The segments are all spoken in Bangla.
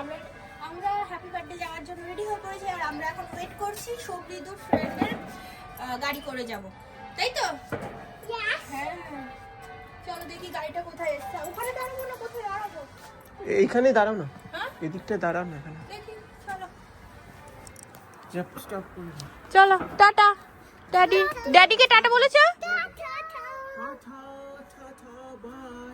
আমরা আমরা হ্যাপি বার্থডে যাওয়ার জন্য রেডি হয়ে পড়েছি আর আমরা এখন ওয়েট করছি ফ্রেন্ডের গাড়ি করে যাব। তাই তো? হ্যাঁ। চলো দেখি গাড়িটা কোথায় এসছে। ওখানে দাঁড়াবো না কোথায় দাঁড়াবো? এইখানে দাঁড়াও না। হ্যাঁ? এদিকটা দাঁড়াও না এখানে। চলো। স্টপ চলো টাটা। ড্যাডি ড্যাডিকে টাটা বলেছ. Tata tata bye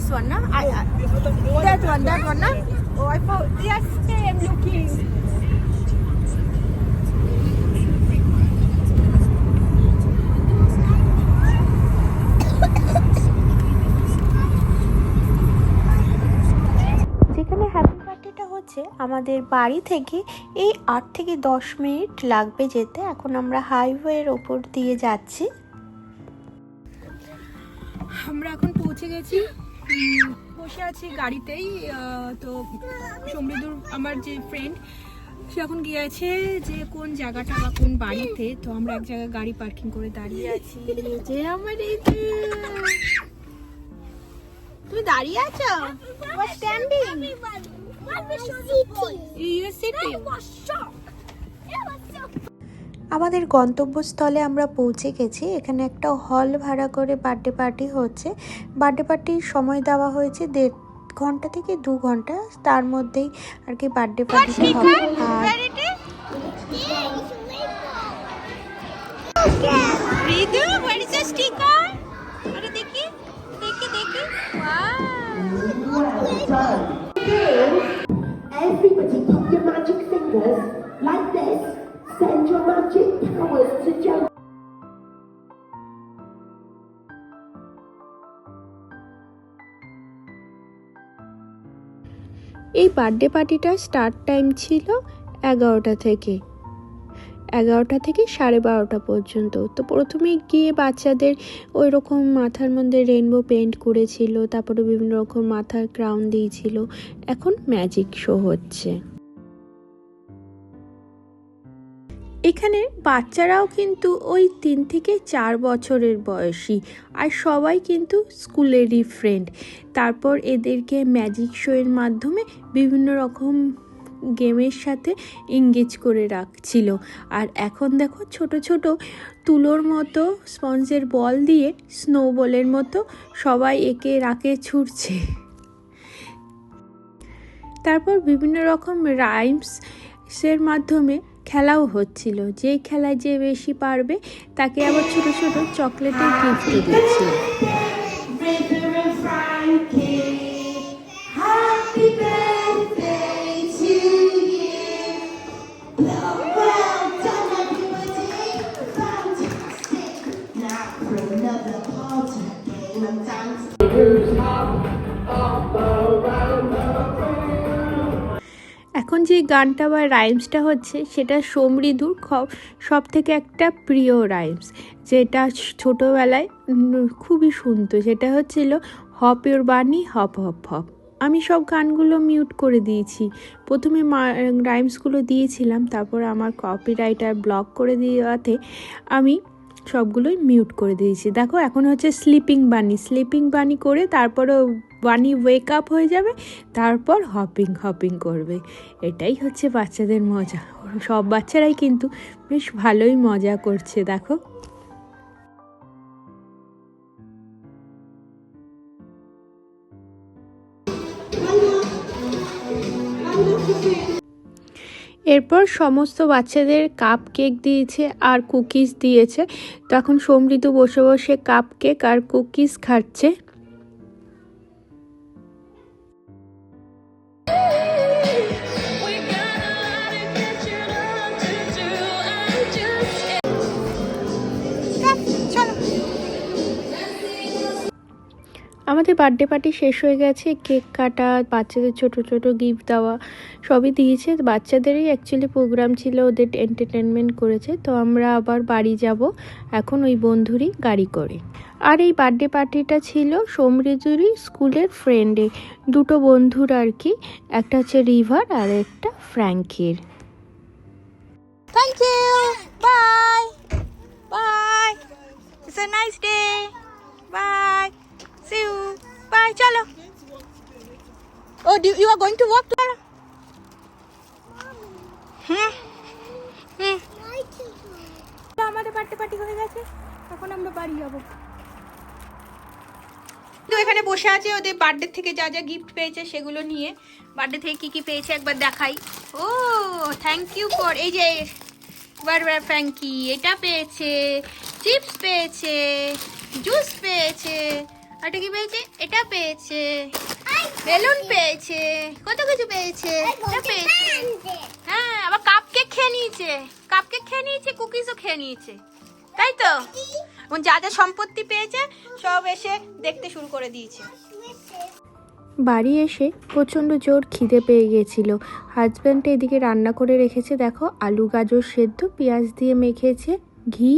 This one, no? I, I, that one, that one, no? Oh, I found. Yes, looking. Happy বার্থডেটা হচ্ছে আমাদের বাড়ি থেকে এই আট থেকে দশ মিনিট লাগবে যেতে এখন আমরা হাইওয়ের ওপর দিয়ে যাচ্ছি আমরা এখন পৌঁছে গেছি বসে আছি গাড়িতেই তো সমৃদ্ধর আমার যে ফ্রেন্ড সে এখন গিয়েছে যে কোন জায়গাটা বা কোন বাড়িতে তো আমরা এক জায়গায় গাড়ি পার্কিং করে দাঁড়িয়ে আছি যে আমার এই তুমি দাঁড়িয়ে আছো স্ট্যান্ডিং ইউ সিটিং আমাদের গন্তব্যস্থলে আমরা পৌঁছে গেছি। এখানে একটা হল ভাড়া করে বার্থডে পার্টি হচ্ছে। বার্থডে পার্টির সময় দেওয়া হয়েছে দেড় ঘণ্টা থেকে দু ঘণ্টা। তার মধ্যেই আর কি বার্থডে পার্টি হবে। আর দেখি এই বার্থডে পার্টিটার স্টার্ট টাইম ছিল এগারোটা থেকে। এগারোটা থেকে সাড়ে বারোটা পর্যন্ত। তো প্রথমে গিয়ে বাচ্চাদের ওই রকম মাথার মধ্যে রেনবো পেন্ট করেছিল, তারপরে বিভিন্ন রকম মাথার ক্রাউন দিয়েছিল। এখন ম্যাজিক শো হচ্ছে। এখানে বাচ্চারাও কিন্তু ওই তিন থেকে চার বছরের বয়সী আর সবাই কিন্তু স্কুলেরই ফ্রেন্ড তারপর এদেরকে ম্যাজিক শোয়ের মাধ্যমে বিভিন্ন রকম গেমের সাথে এঙ্গেজ করে রাখছিল। আর এখন দেখো ছোট ছোট তুলোর মতো স্পঞ্জের বল দিয়ে স্নো বলের মতো সবাই একে রাকে ছুটছে। তারপর বিভিন্ন রকম রাইমস রাইমসের মাধ্যমে খেলাও হচ্ছিল। যে খেলায় যে বেশি পারবে তাকে আবার ছোট ছোট চকলেটের গিফট দিচ্ছে গানটা বা রাইমসটা হচ্ছে সেটা সমৃদ্ধুর সব থেকে একটা প্রিয় রাইমস যেটা ছোটোবেলায় খুবই শুনতো। সেটা হচ্ছিল hop your bunny hop hop hop. আমি সব গানগুলো মিউট করে দিয়েছি। প্রথমে রাইমসগুলো দিয়েছিলাম, তারপর আমার কপিরাইটার ব্লক করে দেওয়াতে আমি সবগুলোই মিউট করে দিয়েছি। দেখো, এখন হচ্ছে স্লিপিং বানি স্লিপিং বানি করে তারপরে বানি ওয়েক আপ হয়ে যাবে, তারপর হপিং হপিং করবে। এটাই হচ্ছে বাচ্চাদের মজা। সব বাচ্চারাই কিন্তু বেশ ভালোই মজা করছে, দেখো। এরপর সমস্ত বাচ্চাদের কাপ কেক দিয়েছে আর কুকিজ দিয়েছে। তখন সমৃদ্ধ বসে বসে কাপ কেক আর কুকিজ খাচ্ছে। আমাদের বার্থডে পার্টি শেষ হয়ে গেছে, কেক কাটা, বাচ্চাদের ছোট ছোট গিফট দেওয়া সবই দিয়েছে। বাচ্চাদেরই অ্যাকচুয়ালি প্রোগ্রাম ছিল, ওদের এন্টারটেনমেন্ট করেছে। তো আমরা আবার বাড়ি যাব, এখন ওই বন্ধুরই গাড়ি করে। আর এই বার্থডে পার্টিটা ছিল সমৃদ্ধুরই স্কুলের ফ্রেন্ডে দুটো বন্ধুর আর কি, একটা হচ্ছে রিভার আর একটা ফ্র্যাঙ্কির। বাই চলো ও do you are going to walk চলো হুম হুম তো আমাদের বার্থডে পার্টি হয়ে গেছে এখন আমরা বাড়ি যাব। তো এখানে বসে আছে ওদের বার্থডে থেকে যা যা গিফট পেয়েছে সেগুলো নিয়ে। বার্থডে থেকে কি কি পেয়েছে একবার দেখাই। ও থ্যাংক ইউ ফর এই যে বার বারবার ফ্র্যাঙ্কি এটা পেয়েছে চিপস পেয়েছে জুস পেয়েছে। এটা কি পেয়েছে? এটা পেয়েছে। বেলুন পেয়েছে। কত কিছু পেয়েছে? এটা পেয়েছে। হ্যাঁ আবার কাপ কেক খেয়ে নিয়েছে। কাপ কেক খেয়ে নিয়েছে কুকিজও খেয়ে নিয়েছে। তাই তো? এবং যা যা সম্পত্তি পেয়েছে সব এসে দেখতে শুরু করে দিয়েছে। বাড়ি এসে প্রচণ্ড জোর খিদে পেয়ে গেছিল হাজব্যান্ড এদিকে রান্না করে রেখেছে দেখো আলু গাজর সেদ্ধ পেঁয়াজ দিয়ে মেখেছে ঘি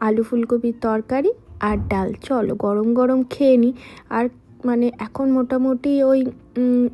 আলু ফুলকপির তরকারি আর ডাল। চলো, গরম গরম খেয়ে নিই আর মানে এখন মোটামুটি ওই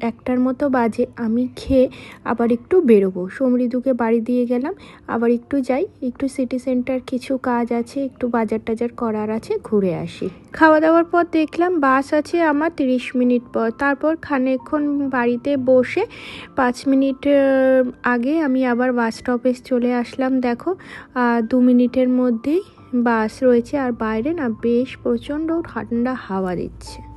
একটার মতো বাজে। আমি খেয়ে আবার একটু বেরোবো। সমৃদ্ধকে বাড়ি দিয়ে গেলাম। আবার একটু যাই। একটু সিটি সেন্টার কিছু কাজ আছে। একটু বাজার টাজার করার আছে। ঘুরে আসি। খাওয়া দাওয়ার পর দেখলাম বাস আছে আমার তিরিশ মিনিট পর। তারপর খানিকক্ষণ বাড়িতে বসে পাঁচ মিনিট আগে আমি আবার বাস স্টপে চলে আসলাম। দেখো দু মিনিটের মধ্যেই বাস রয়েছে আর বাইরে না বেশ প্রচণ্ড ঠান্ডা হাওয়া দিচ্ছে।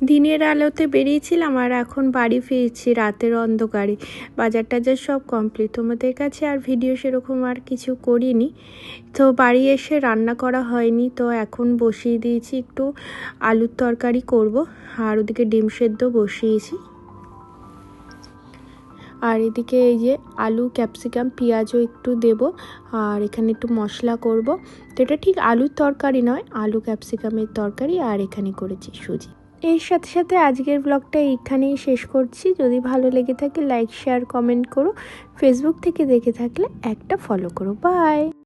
দিনের আলোতে বেরিয়েছিলাম আর এখন বাড়ি ফিরছি, রাতের অন্ধকারে। বাজার টাজার সব কমপ্লিট তোমাদের কাছে আর ভিডিও সেরকম আর কিছু করিনি। তো বাড়ি এসে রান্না করা হয়নি, তো এখন বসিয়ে দিয়েছি একটু আলুর তরকারি করব। আর ওদিকে ডিম সেদ্ধ বসিয়েছি। আর এদিকে এই যে আলু ক্যাপসিকাম পেঁয়াজও একটু দেব। আর এখানে একটু মশলা করব। তো এটা ঠিক আলুর তরকারি নয়, আলু ক্যাপসিকামের তরকারি আর এখানে করেছি সুজি। এর সাথে সাথে আজকের ব্লগটা এইখানেই শেষ করছি। যদি ভালো লেগে থাকে লাইক শেয়ার কমেন্ট করো। ফেসবুক থেকে দেখে থাকলে একটা ফলো করো। বাই